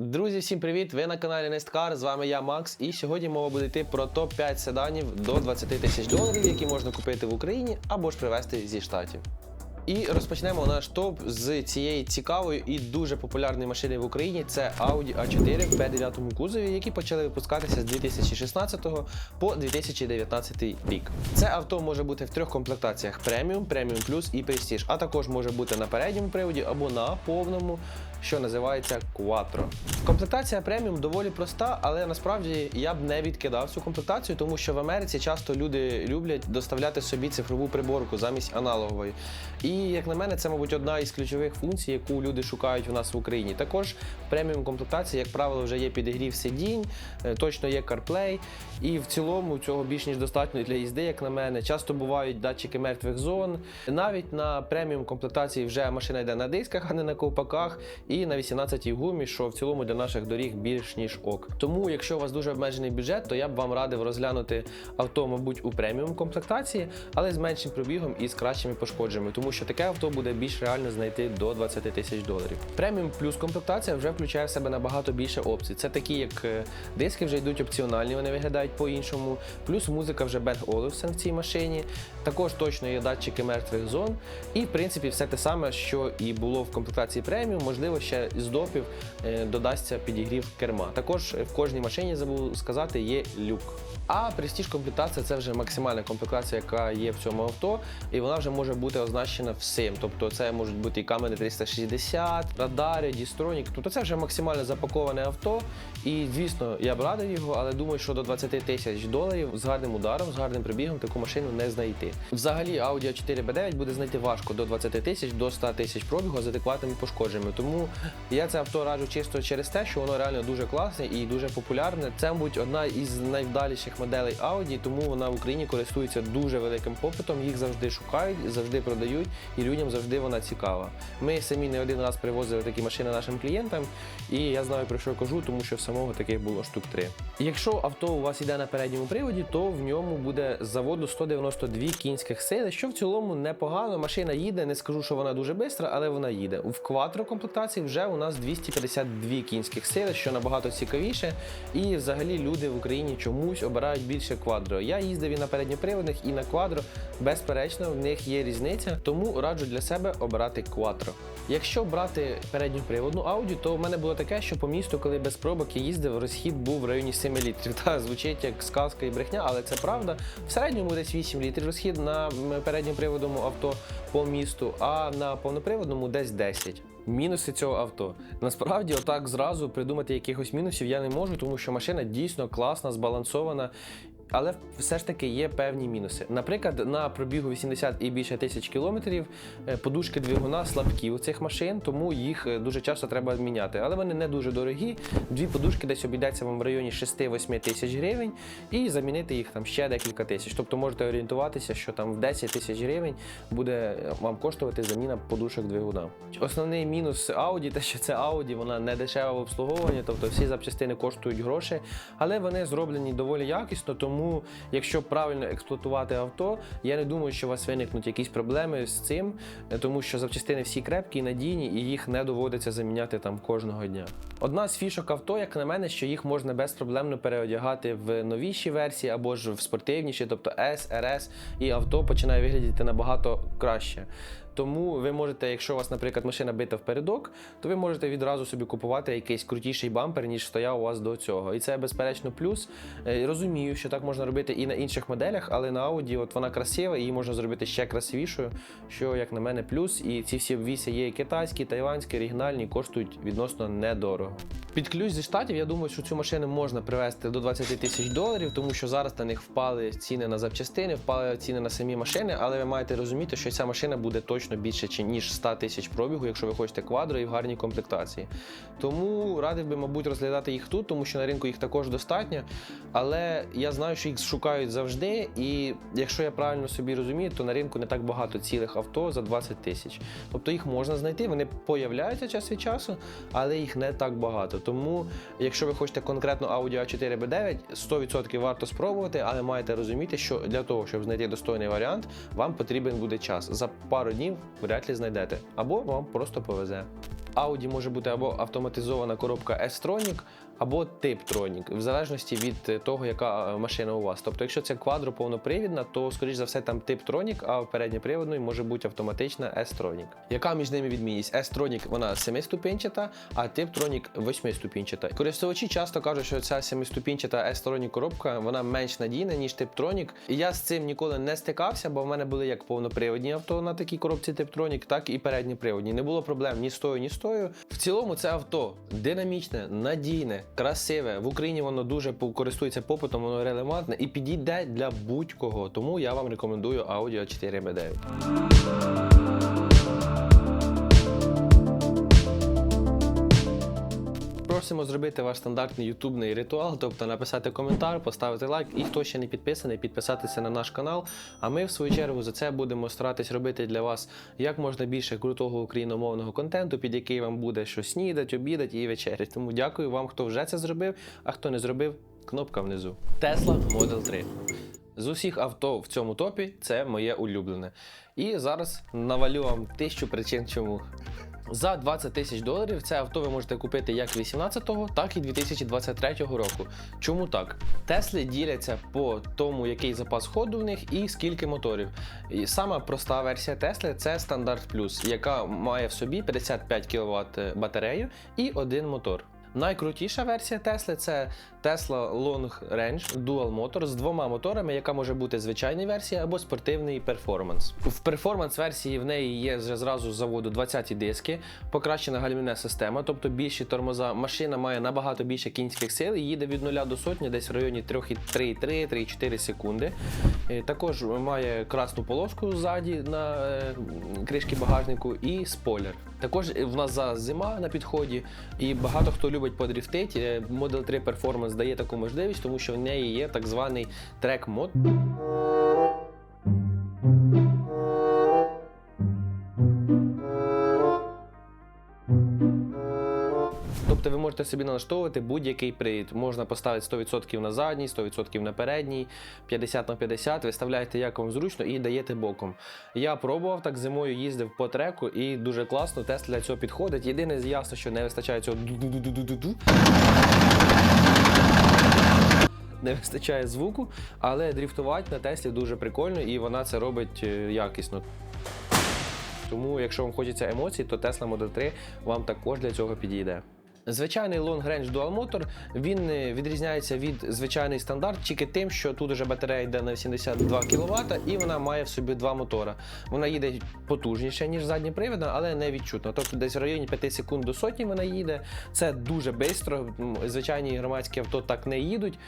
Друзі, всім привіт! Ви на каналі Nestcar, з вами я Макс. І сьогодні мова буде йти про топ-5 седанів до 20 тисяч доларів, які можна купити в Україні або ж привезти зі штатів. І розпочнемо наш топ з цієї цікавої і дуже популярної машини в Україні. Це Audi A4 в B9 кузові, які почали випускатися з 2016 по 2019 рік. Це авто може бути в трьох комплектаціях: преміум, преміум плюс і Prestige, а також може бути на передньому приводі або на повному, що називається Quattro. Комплектація преміум доволі проста, але насправді я б не відкидав цю комплектацію, тому що в Америці часто люди люблять доставляти собі цифрову приборку замість аналогової. І як на мене, це, мабуть, одна із ключових функцій, яку люди шукають у нас в Україні. Також преміум комплектації, як правило, вже є підігрів сидінь, е, точно є CarPlay, і в цілому цього більш ніж достатньо для їзди, як на мене. Часто бувають датчики мертвих зон. Навіть на преміум комплектації вже машина йде на дисках, а не на ковпаках, і на 18-й гумі, що в цілому для наших доріг більш ніж ок. Тому, якщо у вас дуже обмежений бюджет, то я б вам радив розглянути авто, мабуть, у преміум комплектації, але з меншим пробігом і з кращими пошкодженнями, тому що таке авто буде більш реально знайти до 20 тисяч доларів. Преміум плюс комплектація вже включає в себе набагато більше опцій. Це такі, як е, диски вже йдуть опціональні, вони виглядають по-іншому. Плюс музика вже Bang Olufsen в цій машині. Також точно є датчики мертвих зон. І в принципі все те саме, що і було в комплектації преміум, можливо, ще з допів е, додасться підігрів керма. Також в кожній машині забув сказати, є люк. А Prestige комплектація це вже максимальна комплектація, яка є в цьому авто, і вона вже може бути означена всім. Тобто це можуть бути і камери 360, радари, дістронік. Тобто це вже максимально запаковане авто. І звісно, я б радив його, але думаю, що до 20 тисяч доларів з гарним ударом, з гарним прибігом таку машину не знайти. Взагалі, Audi A4 B9 буде знайти важко до 20 тисяч до 100 тисяч пробігу з адекватними пошкодженнями. Тому я це авто раджу чисто через те, що воно реально дуже класне і дуже популярне. Це, мабуть, одна із найвдаліших моделей Audi, тому вона в Україні користується дуже великим попитом. Їх завжди шукають, завжди продають, і людям завжди вона цікава. Ми самі не один раз привозили такі машини нашим клієнтам, і я знаю про що кажу, тому що самого таких було штук три. Якщо авто у вас йде на передньому приводі, то в ньому буде з заводу 192 кінських сил, що в цілому непогано. Машина їде, не скажу, що вона дуже швидка, але вона їде. В квадро комплектації вже у нас 252 кінських сили, що набагато цікавіше. І взагалі люди в Україні чомусь обирають більше квадро. Я їздив і на передньоприводних, і на квадро. Безперечно, в них є різниця, тому раджу для себе обирати квадро. Якщо брати передньоприводну Audi, то в мене було таке, що по місту, коли без пробок я їздив, розхід був в районі 7 літрів. Та звучить як сказка і брехня, але це правда. В середньому десь 8 літрів розхід на передньоприводному авто по місту, а на повноприводному десь 10. Мінуси цього авто. Насправді, отак зразу придумати якихось мінусів я не можу, тому що машина дійсно класна, збалансована. Але все ж таки є певні мінуси. Наприклад, на пробігу 80 і більше тисяч кілометрів е, подушки двигуна слабкі у цих машин, тому їх е, дуже часто треба міняти. Але вони не дуже дорогі. Дві подушки десь обійдеться вам в районі 6-8 тисяч гривень, і замінити їх там ще декілька тисяч. Тобто можете орієнтуватися, що там в 10 тисяч гривень буде е, вам коштувати заміна подушок двигуна. Основний мінус Audi, те, що це Audi, вона не дешева в обслуговуванні, тобто всі запчастини коштують гроші, але вони зроблені доволі якісно. Тому, якщо правильно експлуатувати авто, я не думаю, що у вас виникнуть якісь проблеми з цим, тому що запчастини всі крепкі, надійні, і їх не доводиться заміняти там кожного дня. Одна з фішок авто, як на мене, що їх можна безпроблемно переодягати в новіші версії або ж в спортивніші, тобто S, RS, і авто починає виглядати набагато краще. Тому ви можете, якщо у вас, наприклад, машина бита впередок, то ви можете відразу собі купувати якийсь крутіший бампер, ніж стояв у вас до цього. І це безперечно плюс. Е, Розумію, що так можна робити і на інших моделях, але на Audi от вона красива, її можна зробити ще красивішою, що, як на мене, плюс. І ці всі обвіси є китайські, тайванські, оригінальні, коштують відносно недорого. Під ключ зі штатів, я думаю, що цю машину можна привезти до 20 тисяч доларів, тому що зараз на них впали ціни на запчастини, впали ціни на самі машини, але ви маєте розуміти, що ця машина буде точно більше чи- ніж 100 тисяч пробігу, якщо ви хочете квадро і в гарній комплектації. Тому радив би, мабуть, розглядати їх тут, тому що на ринку їх також достатньо. Але я знаю, що їх шукають завжди, і якщо я правильно собі розумію, то на ринку не так багато цілих авто за 20 тисяч. Тобто їх можна знайти, вони появляються час від часу, але їх не так багато. Тому, якщо ви хочете конкретно Audi A4 B9, 100% варто спробувати, але маєте розуміти, що для того, щоб знайти достойний варіант, вам потрібен буде час. За пару днів вряд ли знайдете, або вам просто повезе. Audi може бути або автоматизована коробка S-Tronic, або тип Tronic, в залежності від е, того, яка е, машина у вас. Тобто, якщо це квадро повнопривідна, то скоріш за все там тип Tronic, а в передньоприводної може бути автоматична S-Tronic. Яка між ними відмінність? S-Tronic вона 7-ступінчата, а тип Tronic 8-ступінчата. Користувачі часто кажуть, що ця 7-ступінчата S-Tronic коробка вона менш надійна, ніж тип. І я з цим ніколи не стикався, бо в мене були як повноприводні авто на такій коробці тип Tronic, так і передньоприводні. Не було проблем ні з тою, ні з тою. В цілому це авто динамічне, надійне, красиве. В Україні воно дуже користується попитом, воно релевантне і підійде для будь-кого. Тому я вам рекомендую Audi A4 B9. Просимо зробити ваш стандартний ютубний ритуал, тобто написати коментар, поставити лайк і хто ще не підписаний, підписатися на наш канал. А ми, в свою чергу, за це будемо старатись робити для вас як можна більше крутого україномовного контенту, під який вам буде що снідать, обідать і вечерять. Тому дякую вам, хто вже це зробив, а хто не зробив, кнопка внизу. Tesla Model 3. З усіх авто в цьому топі це моє улюблене. І зараз навалю вам тисячу причин, чому. За 20 тисяч доларів це авто ви можете купити як 18-го, так і 2023 року. Чому так? Тесли діляться по тому, який запас ходу в них і скільки моторів. І сама проста версія Тесли це стандарт плюс, яка має в собі 55 кВт батарею і один мотор. Найкрутіша версія Тесли це Tesla Long Range Dual Motor з двома моторами, яка може бути звичайна версія або спортивний перформанс. В перформанс версії в неї є вже зразу з заводу 20 диски, покращена гальмівна система, тобто більші тормоза. Машина має набагато більше кінських сил і їде від 0 до сотні десь в районі 3,3-3,4 секунди. Е, Також має красну полоску ззаді на е, кришки багажнику і спойлер. Також в нас зараз зима на підході, і багато хто любить подріфтити. Е, Model 3 Performance дає таку можливість, тому що в неї є так званий трек Тобто ви можете собі налаштовувати будь-який привід. Можна поставити 100% на задній, 100% на передній, 50 на 50, виставляєте як вам зручно і даєте боком. Я пробував так зимою, їздив по треку і дуже класно, тест для цього підходить. Єдине ясно, що не вистачає цього. Не вистачає звуку, але дріфтувати на Теслі дуже прикольно і вона це робить е, якісно. Тому, якщо вам хочеться емоцій, то Tesla Model 3 вам також для цього підійде. Звичайний Long Range Dual Motor він е, відрізняється від звичайний стандарт тільки тим, що тут уже батарея йде на 82 кВт і вона має в собі два мотора. Вона їде потужніше, ніж задньопривідна, але не відчутно. Тобто десь в районі 5 секунд до сотні вона їде. Це дуже швидко. Звичайні громадські авто так не їдуть.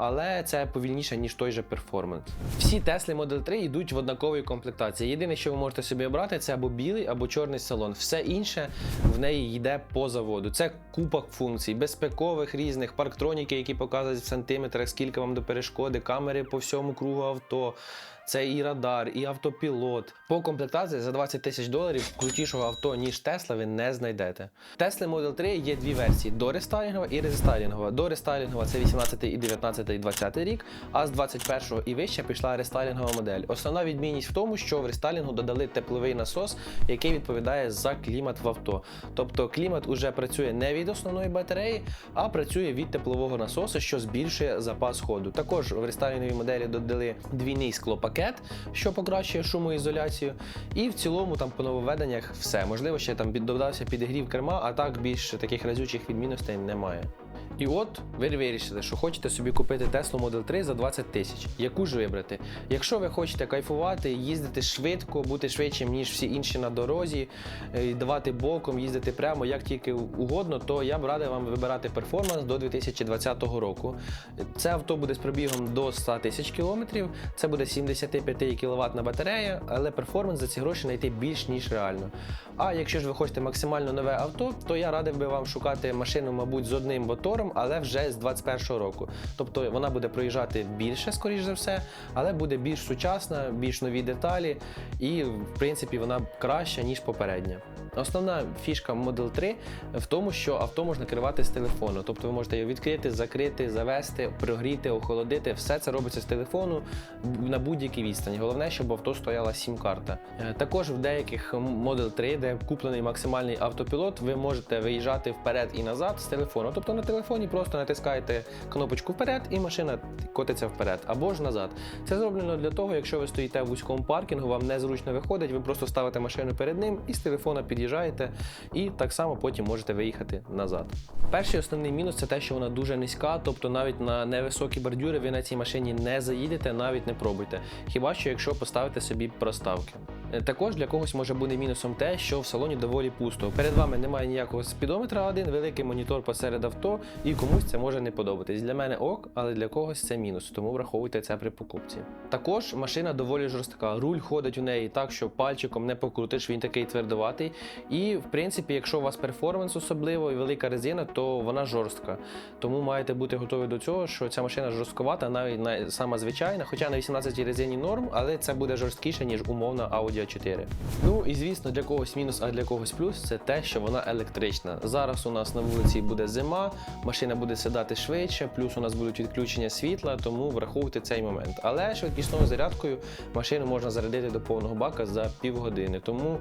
Але це повільніше, ніж той же перформанс. Всі Tesla Model 3 йдуть в однаковій комплектації. Єдине, що ви можете собі обрати, це або білий, або чорний салон. Все інше в неї йде по заводу. Це купа функцій, безпекових різних, парктроніки, які показують в сантиметрах, скільки вам до перешкоди, камери по всьому кругу авто. Це і радар, і автопілот. По комплектації за 20 тисяч доларів крутішого авто, ніж Tesla, ви не знайдете. Tesla Model 3 є дві версії: дорестайлінгова і резестайлінгова. Дорестайлінгова це 18 і 19 і 20 рік, а з 21 і вище пішла рестайлінгова модель. Основна відмінність в тому, що в рестайлінгу додали тепловий насос, який відповідає за клімат в авто. Тобто клімат уже працює не від основної батареї, а працює від теплового насосу, що збільшує запас ходу. Також в рестайлінговій моделі додали двійний склопакет, що покращує шумоізоляцію. І в цілому там по нововведеннях все. Можливо, ще там додався підігрів керма, а так більше таких разючих відмінностей немає. І от ви вирішили, що хочете собі купити Tesla Model 3 за 20 тисяч. Яку ж вибрати? Якщо ви хочете кайфувати, їздити швидко, бути швидшим, ніж всі інші на дорозі, е, давати боком, їздити прямо як тільки угодно, то я б радив вам вибирати перформанс до 2020 року. Це авто буде з пробігом до 100 тисяч кілометрів, це буде 75 кВт батарея, але перформанс за ці гроші знайти більш ніж реально. А якщо ж ви хочете максимально нове авто, то я радив би вам шукати машину, мабуть, з одним мотором. Мотором, але вже з 21-го року. Тобто вона буде проїжджати більше, скоріш за все, але буде більш сучасна, більш нові деталі, і в принципі вона краща ніж попередня. Основна фішка Model 3 в тому, що авто можна керувати з телефону. Тобто ви можете його відкрити, закрити, завести, прогріти, охолодити. Все це робиться з телефону на будь-якій відстані. Головне, щоб авто стояла сім-карта. Е, Також в деяких Model 3, де куплений максимальний автопілот, ви можете виїжджати вперед і назад з телефону. Тобто на телефоні просто натискаєте кнопочку вперед, і машина котиться вперед або ж назад. Це зроблено для того, якщо ви стоїте в вузькому паркінгу, вам незручно виходить, ви просто ставите машину перед ним і з телефона під'їжджаєте, і так само потім можете виїхати назад. Перший основний мінус це те, що вона дуже низька, тобто навіть на невисокі бордюри ви на цій машині не заїдете, навіть не пробуйте. Хіба що якщо поставите собі проставки. Е, Також для когось може бути мінусом те, що в салоні доволі пусто. Перед вами немає ніякого спідометра, один великий монітор посеред авто, і комусь це може не подобатись. Для мене ок, але для когось це мінус, тому враховуйте це при покупці. Також машина доволі жорстка. Руль ходить у неї так, що пальчиком не покрутиш, він такий твердоватий. І в принципі, якщо у вас перформанс особливо і велика резина, то вона жорстка. Тому маєте бути готові до цього, що ця машина жорстковата, навіть на сама звичайна, хоча на 18 резині норм, але це буде жорсткіше, ніж умовна Audi a 4. Ну і звісно, для когось мінус, а для когось плюс це те, що вона електрична. Зараз у нас на вулиці буде зима, машина буде сідати швидше, плюс у нас будуть відключення світла, тому враховуйте цей момент. Але швидкісною зарядкою машину можна зарядити до повного бака за півгодини. Тому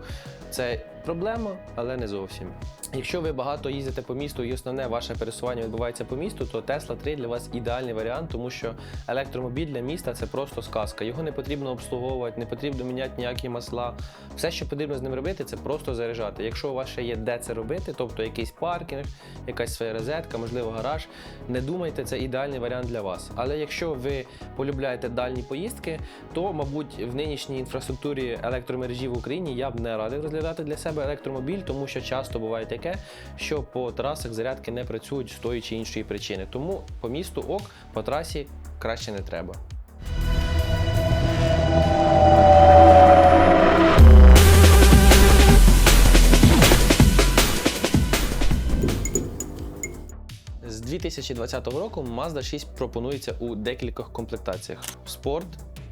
це проблема, але не зовсім. Якщо ви багато їздите по місту і основне ваше пересування відбувається по місту, то Tesla 3 для вас ідеальний варіант, тому що електромобіль для міста це просто сказка. Його не потрібно обслуговувати, не потрібно міняти ніякі масла. Все, що потрібно з ним робити, це просто заряджати. Якщо у вас ще є де це робити, тобто якийсь паркінг, якась своя розетка, можливо, гараж, не думайте, це ідеальний варіант для вас. Але якщо ви полюбляєте дальні поїздки, то, мабуть, в нинішній інфраструктурі електромережі в Україні я б не радив розглядати для себе електромобіль, тому що часто буває таке, що по трасах зарядки не працюють з тої чи іншої причини. Тому по місту ок, по трасі краще не треба. З 2020 року Mazda 6 пропонується у декількох комплектаціях: Sport,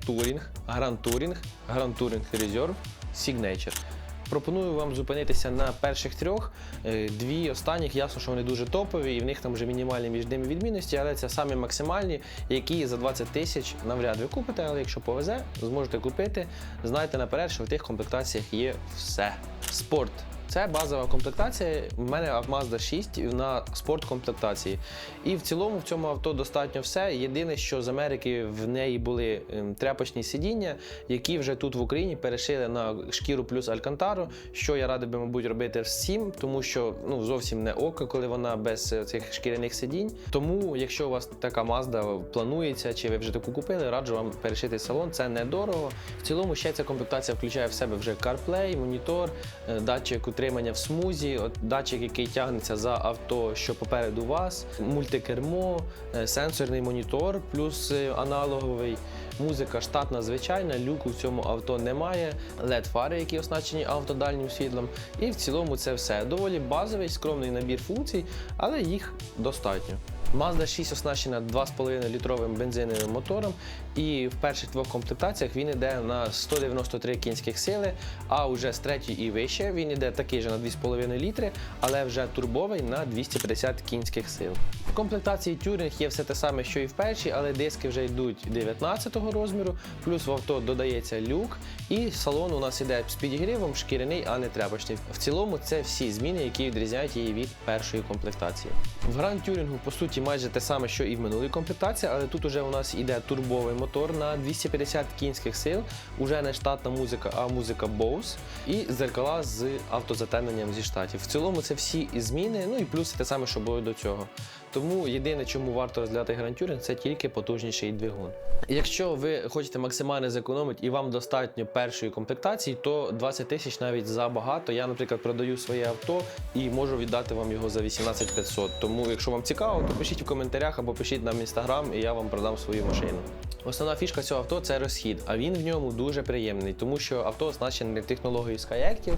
Touring, Grand Touring, Grand Touring Reserve, Signature. Пропоную вам зупинитися на перших трьох. Е, Дві останніх, ясно, що вони дуже топові, і в них там вже мінімальні між ними відмінності, але це самі максимальні, які за 20 тисяч навряд ви купите, але якщо повезе, зможете купити. Знайте наперед, що в тих комплектаціях є все. Спорт. Це базова комплектація. У мене Mazda 6 на спорт комплектації. І в цілому в цьому авто достатньо все. Єдине, що з Америки в неї були ем, тряпочні сидіння, які вже тут в Україні перешили на шкіру плюс алькантару, що я радий би, мабуть, робити всім, тому що ну зовсім не око, коли вона без е, цих шкіряних сидінь. Тому, якщо у вас така Mazda планується, чи ви вже таку купили, раджу вам перешити салон. Це недорого. В цілому ще ця комплектація включає в себе вже CarPlay, монітор, е, датчик утримання в смузі, от датчик, який тягнеться за авто, що попереду вас, мультикермо, е, сенсорний монітор, плюс е, аналоговий. Музика штатна звичайна, люку в цьому авто немає, led фари які оснащені автодальнім світлом. І в цілому це все. Доволі базовий, скромний набір функцій, але їх достатньо. Mazda 6 оснащена 2,5 літровим бензиновим мотором, і в перших двох комплектаціях він йде на 193 кінських сили, а вже з третьої і вище він йде такий же на 2,5 літри, але вже турбовий на 250 кінських сил. В комплектації Touring є все те саме, що і в першій, але диски вже йдуть 19 розміру, плюс в авто додається люк, і салон у нас іде з підігрівом, шкіряний, а не тряпочний. В цілому це всі зміни, які відрізняють її від першої комплектації. В Grand Touring, по суті, майже те саме, що і в минулій комплектації, але тут уже у нас іде турбовий мотор на 250 кінських сил, уже не штатна музика, а музика Bose, і зеркала з автозатемненням зі штатів. В цілому це всі зміни, ну і плюс те саме, що було до цього. Тому єдине, чому варто розглядати Touring, це тільки потужніший двигун. Якщо ви хочете максимально зекономити і вам достатньо першої комплектації, то 20 тисяч навіть забагато. Я, наприклад, продаю своє авто і можу віддати вам його за 18 500. Тому, якщо вам цікаво, то пишіть в коментарях або пишіть нам в інстаграм, і я вам продам свою машину. Основна фішка цього авто це розхід, а він в ньому дуже приємний, тому що авто оснащене технологією Skyactiv.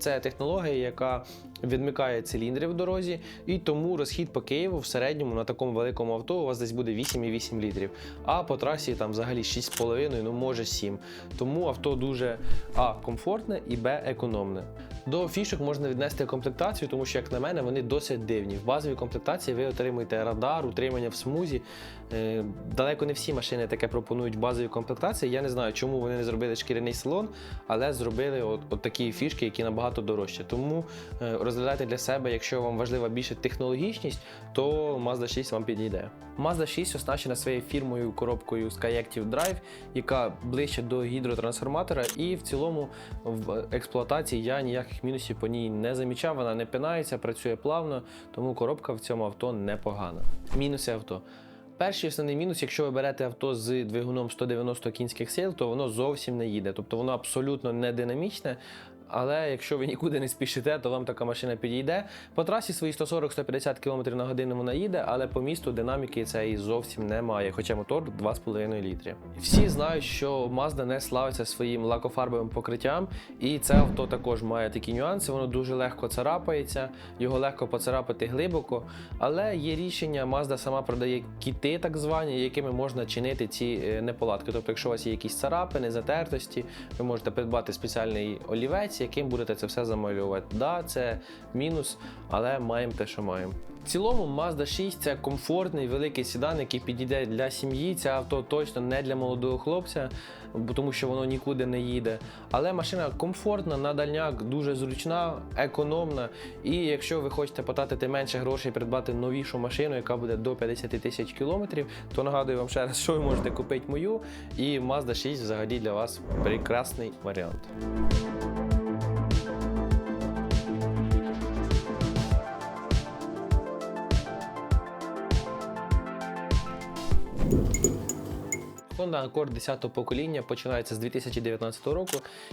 Це технологія, яка відмикає циліндри в дорозі, і тому розхід по Києву в середньому на такому великому авто у вас десь буде 8,8 літрів. А по трасі там взагалі 6,5, ну може 7. Тому авто дуже а комфортне і б економне. До фішок можна віднести комплектацію, тому що, як на мене, вони досить дивні. В базовій комплектації ви отримуєте радар, утримання в смузі. Е, Далеко не всі машини таке пропонують в базовій комплектації. Я не знаю, чому вони не зробили шкіряний салон, але зробили от, от такі фішки, які набагато дорожчі. Тому е, розглядайте для себе, якщо вам важлива більше технологічність, то Mazda 6 вам підійде. Mazda 6 оснащена своєю фірмою коробкою Skyactiv Drive, яка ближче до гідротрансформатора, і в цілому в експлуатації я ніяких мінусів по ній не замічав. Вона не пинається, працює плавно, тому коробка в цьому авто непогана. Мінуси авто. Перший основний мінус, якщо ви берете авто з двигуном 190 кінських сил, то воно зовсім не їде. Тобто воно абсолютно не динамічне. Але якщо ви нікуди не спішите, то вам така машина підійде. По трасі свої 140-150 км на годину вона їде, але по місту динаміки цієї зовсім немає, хоча мотор 2,5 літри. Всі знають, що Mazda не славиться своїм лакофарбовим покриттям, і це авто також має такі нюанси. Воно дуже легко царапається, його легко поцарапати глибоко. Але є рішення, Mazda сама продає кіти, так звані, якими можна чинити ці е, неполадки. Тобто, якщо у вас є якісь царапини, затертості, ви можете придбати спеціальний олівець, яким будете це все замалювати. Да, це мінус, але маємо те, що маємо. В цілому Mazda 6 це комфортний великий седан, який підійде для сім'ї. Це авто точно не для молодого хлопця, тому що воно нікуди не їде. Але машина комфортна, на дальняк, дуже зручна, економна. І якщо ви хочете потратити менше грошей, придбати новішу машину, яка буде до 50 тисяч кілометрів, то нагадую вам ще раз, що ви можете купити мою. І Mazda 6 взагалі для вас прекрасний варіант. Honda Accord 10-го покоління починається з 2019 року,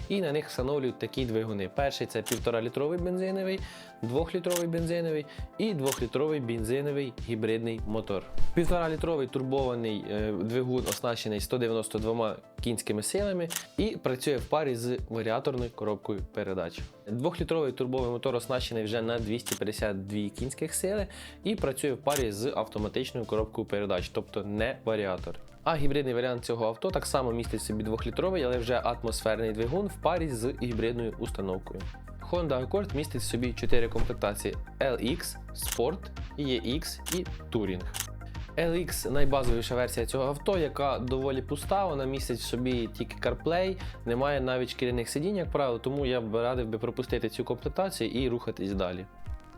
і на них встановлюють такі двигуни. Перший це 1,5-літровий бензиновий, 2-літровий бензиновий і 2-літровий бензиновий гібридний мотор. 1,5-літровий турбований е, двигун оснащений 192 кінськими силами і працює в парі з варіаторною коробкою передач. 2-літровий турбовий мотор оснащений вже на 252 кінських сили і працює в парі з автоматичною коробкою передач, тобто не варіатор. А гібридний варіант цього авто так само містить собі 2-літровий, але вже атмосферний двигун в парі з гібридною установкою. Honda Accord містить собі 4 комплектації LX, Sport, EX і Touring. LX найбазовіша версія цього авто, яка доволі пуста, вона містить в собі тільки CarPlay, немає навіть шкіряних сидінь, як правило, тому я б радив би пропустити цю комплектацію і рухатись далі.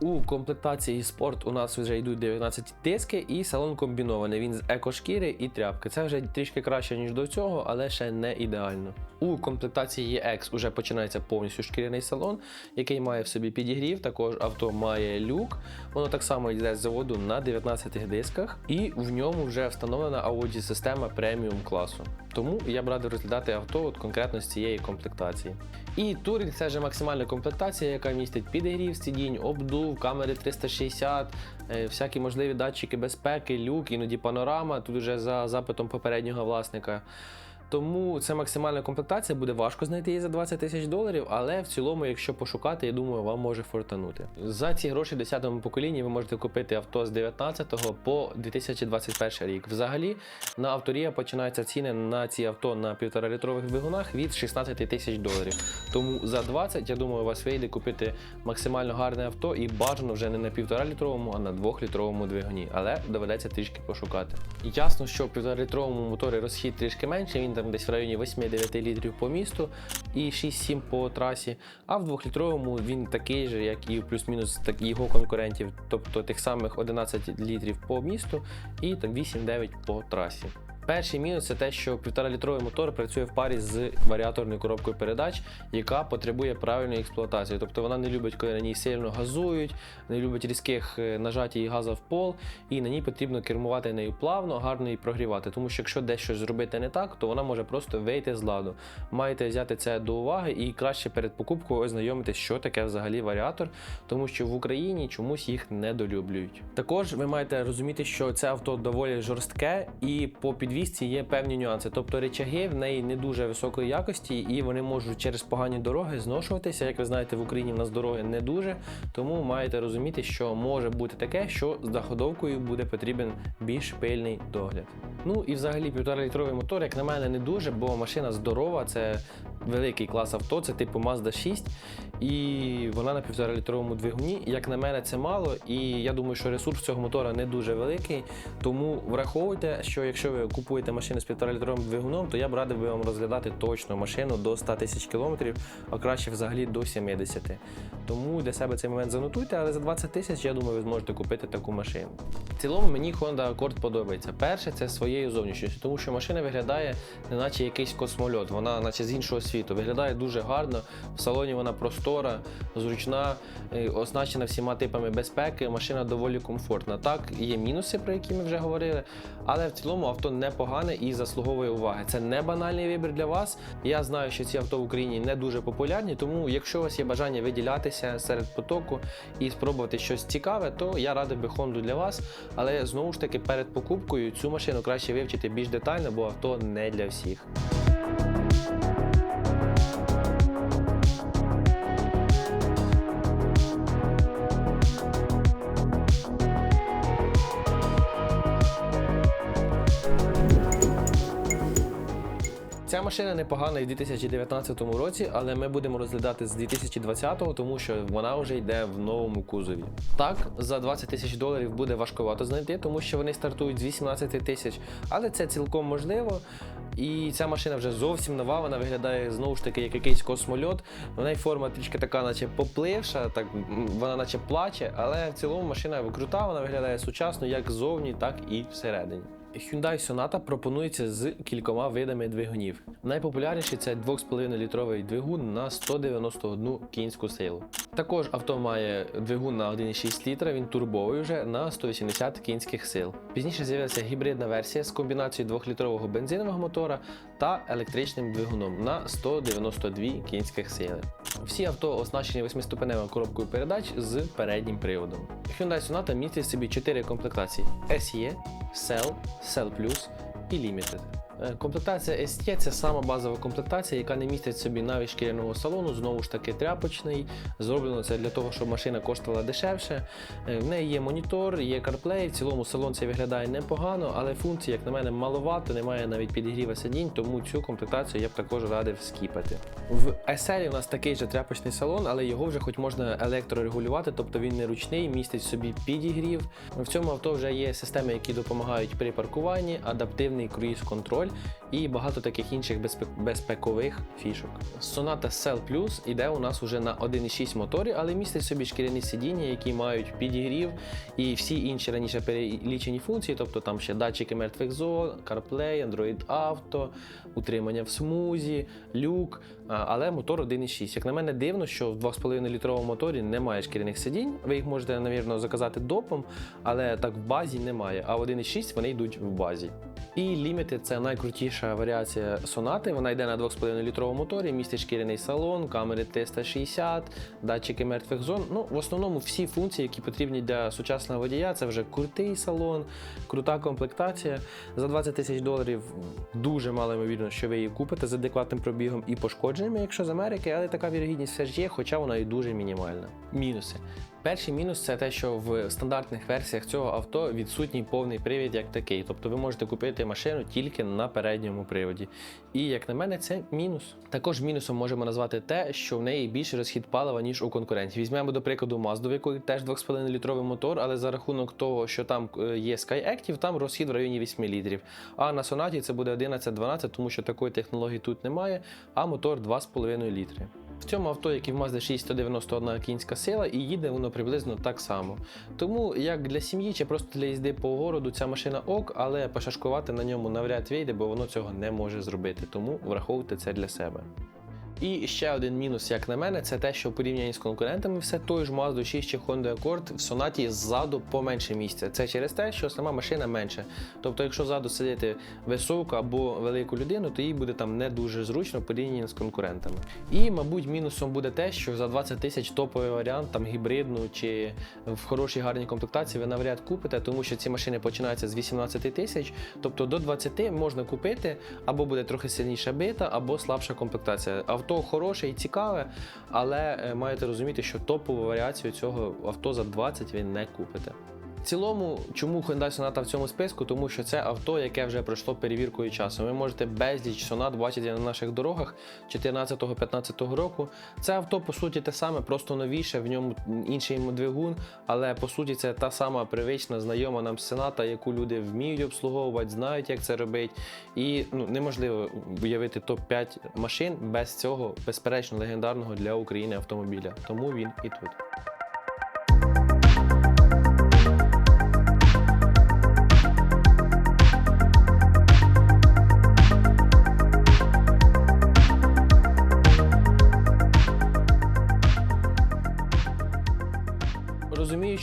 У комплектації спорт у нас вже йдуть 19 диски і салон комбінований. Він з екошкіри і тряпки. Це вже трішки краще, ніж до цього, але ще не ідеально. У комплектації EX вже починається повністю шкіряний салон, який має в собі підігрів. Також авто має люк. Воно так само йде з заводу на 19 дисках, і в ньому вже встановлена Audi система преміум класу. Тому я б радив розглядати авто от конкретно з цієї комплектації. І Touring це вже максимальна комплектація, яка містить підігрів сидінь, обдув, камери 360, е, всякі можливі датчики безпеки, люк, іноді панорама, тут вже за запитом попереднього власника. Тому це максимальна комплектація, буде важко знайти її за 20 тисяч доларів, але в цілому, якщо пошукати, я думаю, вам може фортанути. За ці гроші в 10-му поколінні ви можете купити авто з 19 по 2021 рік. Взагалі на авторія починаються ціни на ці авто на 1,5-літрових двигунах від 16 тисяч доларів. Тому за 20, я думаю, у вас вийде купити максимально гарне авто і бажано вже не на 1,5-літровому, а на 2-літровому двигуні. Але доведеться трішки пошукати. Ясно, що в 1,5-літровому моторі розхід трішки менший, він там десь в районі 8-9 літрів по місту і 6-7 по трасі. А в 2-літровому він такий же, як і плюс-мінус його конкурентів, тобто тих самих 11 літрів по місту і там 8-9 по трасі. Перший мінус це те, що 1,5-літровий мотор працює в парі з варіаторною коробкою передач, яка потребує правильної експлуатації. Тобто вона не любить, коли на ній сильно газують, не любить різких е, нажатій газа в пол, і на ній потрібно кермувати нею плавно, гарно і прогрівати. Тому що якщо дещо зробити не так, то вона може просто вийти з ладу. Маєте взяти це до уваги і краще перед покупкою ознайомитись, що таке взагалі варіатор, тому що в Україні чомусь їх недолюблюють. Також ви маєте розуміти, що це авто доволі жорстке і по підві. 200 є певні нюанси. Тобто речаги в неї не дуже високої якості, і вони можуть через погані дороги зношуватися. Як ви знаєте, в Україні в нас дороги не дуже, тому маєте розуміти, що може бути таке, що з доходовкою буде потрібен більш пильний догляд. Ну і взагалі півтора-літровий мотор, як на мене, не дуже, бо машина здорова, це великий клас авто, це типу Mazda 6. І вона на півтора-літровому двигуні. Як на мене, це мало, і я думаю, що ресурс цього мотора не дуже великий. Тому враховуйте, що якщо ви купуєте машину з півторалітровим двигуном, то я б радив би вам розглядати точно машину до 100 тисяч кілометрів, а краще взагалі до 70. Тому для себе цей момент занотуйте, але за 20 тисяч, я думаю, ви зможете купити таку машину. В цілому мені Honda Accord подобається. Перше, це своєю зовнішністю, тому що машина виглядає, неначе якийсь космольот, вона наче з іншого світу. Виглядає дуже гарно. В салоні вона простора, зручна, е, оснащена всіма типами безпеки. Машина доволі комфортна. Так, є мінуси, про які ми вже говорили, але в цілому авто непогане і заслуговує уваги. Це не банальний вибір для вас. Я знаю, що ці авто в Україні не дуже популярні, тому якщо у вас є бажання виділятися серед потоку і спробувати щось цікаве, то я радив би Honda для вас. Але знову ж таки, перед покупкою цю машину краще вивчити більш детально, бо авто не для всіх. Машина непогана і в 2019 році, але ми будемо розглядати з 2020, тому що вона вже йде в новому кузові. Так, за 20 тисяч доларів буде важкувато знайти, тому що вони стартують з 18 тисяч, але це цілком можливо. І ця машина вже зовсім нова, вона виглядає знову ж таки як якийсь космольот. В неї форма трішки така, наче попливша, так вона наче плаче, але в цілому машина крута, вона виглядає сучасно як ззовні, так і всередині. Hyundai Sonata пропонується з кількома видами двигунів. Найпопулярніший це 2,5 літровий двигун на 191 кінську силу. Також авто має двигун на 1,6 літра, він турбовий вже на 180 кінських сил. Пізніше з'явилася гібридна версія з комбінацією 2-літрового бензинового мотора та електричним двигуном на 192 кінських сили. Всі авто оснащені 8-ступеневою коробкою передач з переднім приводом. Hyundai Sonata містить в собі 4 комплектації: SE, Cell, Cell Plus і Limited. Е, Комплектація ST це сама базова комплектація, яка не містить собі навіть шкіряного салону, знову ж таки тряпочний. Зроблено це для того, щоб машина коштувала дешевше. Е, В неї є монітор, є CarPlay, в цілому салон це виглядає непогано, але функцій, як на мене, маловато, немає навіть підігріва сидінь, тому цю комплектацію я б також радив скіпати. В SL у нас такий же тряпочний салон, але його вже хоч можна електрорегулювати, тобто він не ручний, містить собі підігрів. В цьому авто вже є системи, які допомагають при паркуванні, адаптивний круїз-контроль і багато таких інших безпек- безпекових фішок. Sonata Cell Plus іде у нас уже на 1.6 моторі, але містить собі шкіряні сидіння, які мають підігрів і всі інші раніше перелічені функції, тобто там ще датчики мертвих зон, CarPlay, Android Auto, утримання в смузі, люк, але мотор 1.6. Як на мене дивно, що в 2,5 літровому моторі немає шкіряних сидінь. Ви їх можете, навірно, заказати допом, але так в базі немає. А в 1.6 вони йдуть в базі. І Limited – це найкрутіша варіація сонати. Вона йде на 2,5 літровому моторі, містить шкіряний салон, камери T160, датчики мертвих зон. Ну, в основному всі функції, які потрібні для сучасного водія, це вже крутий салон, крута комплектація. За 20 тисяч доларів дуже мало ймовірно, що ви її купите з адекватним пробігом і пошкодженнями, якщо з Америки, але така вірогідність все ж є, хоча вона і дуже мінімальна. Мінуси. Перший мінус це те, що в стандартних версіях цього авто відсутній повний привід як такий. Тобто ви можете купити машину тільки на передньому приводі. І як на мене, це мінус. Також мінусом можемо назвати те, що в неї більший розхід палива, ніж у конкурентів. Візьмемо до прикладу Mazda, в якої теж 2,5 літровий мотор, але за рахунок того, що там е, є SkyActiv, там розхід в районі 8 літрів. А на Sonata це буде 11-12, тому що такої технології тут немає, а мотор 2,5 літри. В цьому авто, як і в Mazda 6, 191 кінська сила, і їде воно приблизно так само. Тому як для сім'ї чи просто для їзди по городу ця машина ок, але пошашкувати на ньому навряд вийде, бо воно цього не може зробити. Тому враховуйте це для себе. І ще один мінус, як на мене, це те, що в порівнянні з конкурентами все той ж Mazda 6 чи Honda Accord в сонаті ззаду поменше місця. Це через те, що сама машина менше. Тобто, якщо ззаду сидіти високу або велику людину, то їй буде там не дуже зручно в порівнянні з конкурентами. І, мабуть, мінусом буде те, що за 20 тисяч топовий варіант, там гібридну чи в хорошій гарній комплектації ви навряд купите, тому що ці машини починаються з 18 тисяч, тобто до 20 можна купити, або буде трохи сильніша бита, або слабша комплектація. Хороше і цікаве, але е, маєте розуміти, що топову варіацію цього авто за 20 ви не купите. В цілому, чому Hyundai Sonata в цьому списку? Тому що це авто, яке вже пройшло перевіркою часу. Ви можете безліч сонат бачити на наших дорогах 14-15 року. Це авто, по суті, те саме, просто новіше, в ньому інший двигун, але по суті це та сама привична, знайома нам Sonata, яку люди вміють обслуговувати, знають, як це робити. І ну, неможливо уявити топ-5 машин без цього безперечно легендарного для України автомобіля. Тому він і тут.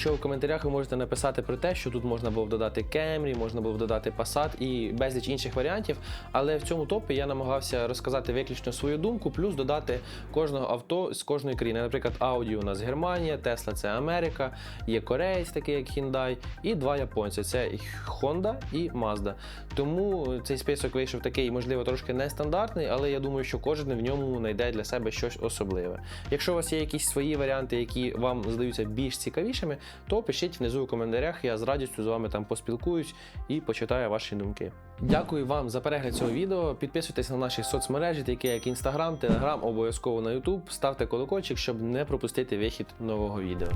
Розумію, що в коментарях ви можете написати про те, що тут можна було б додати Camry, можна було б додати Passat і безліч інших варіантів. Але в цьому топі я намагався розказати виключно свою думку, плюс додати кожного авто з кожної країни. Наприклад, Audi у нас Германія, Tesla це Америка, є кореєць, такий як Hyundai, і два японці це Honda і Mazda. Тому цей список вийшов такий, можливо, трошки нестандартний, але я думаю, що кожен в ньому знайде для себе щось особливе. Якщо у вас є якісь свої варіанти, які вам здаються більш цікавішими, то пишіть внизу у коментарях. Я з радістю з вами там поспілкуюсь і почитаю ваші думки. Дякую вам за перегляд цього відео. Підписуйтесь на наші соцмережі, такі як Instagram, Telegram, обов'язково на YouTube. Ставте колокольчик, щоб не пропустити вихід нового відео.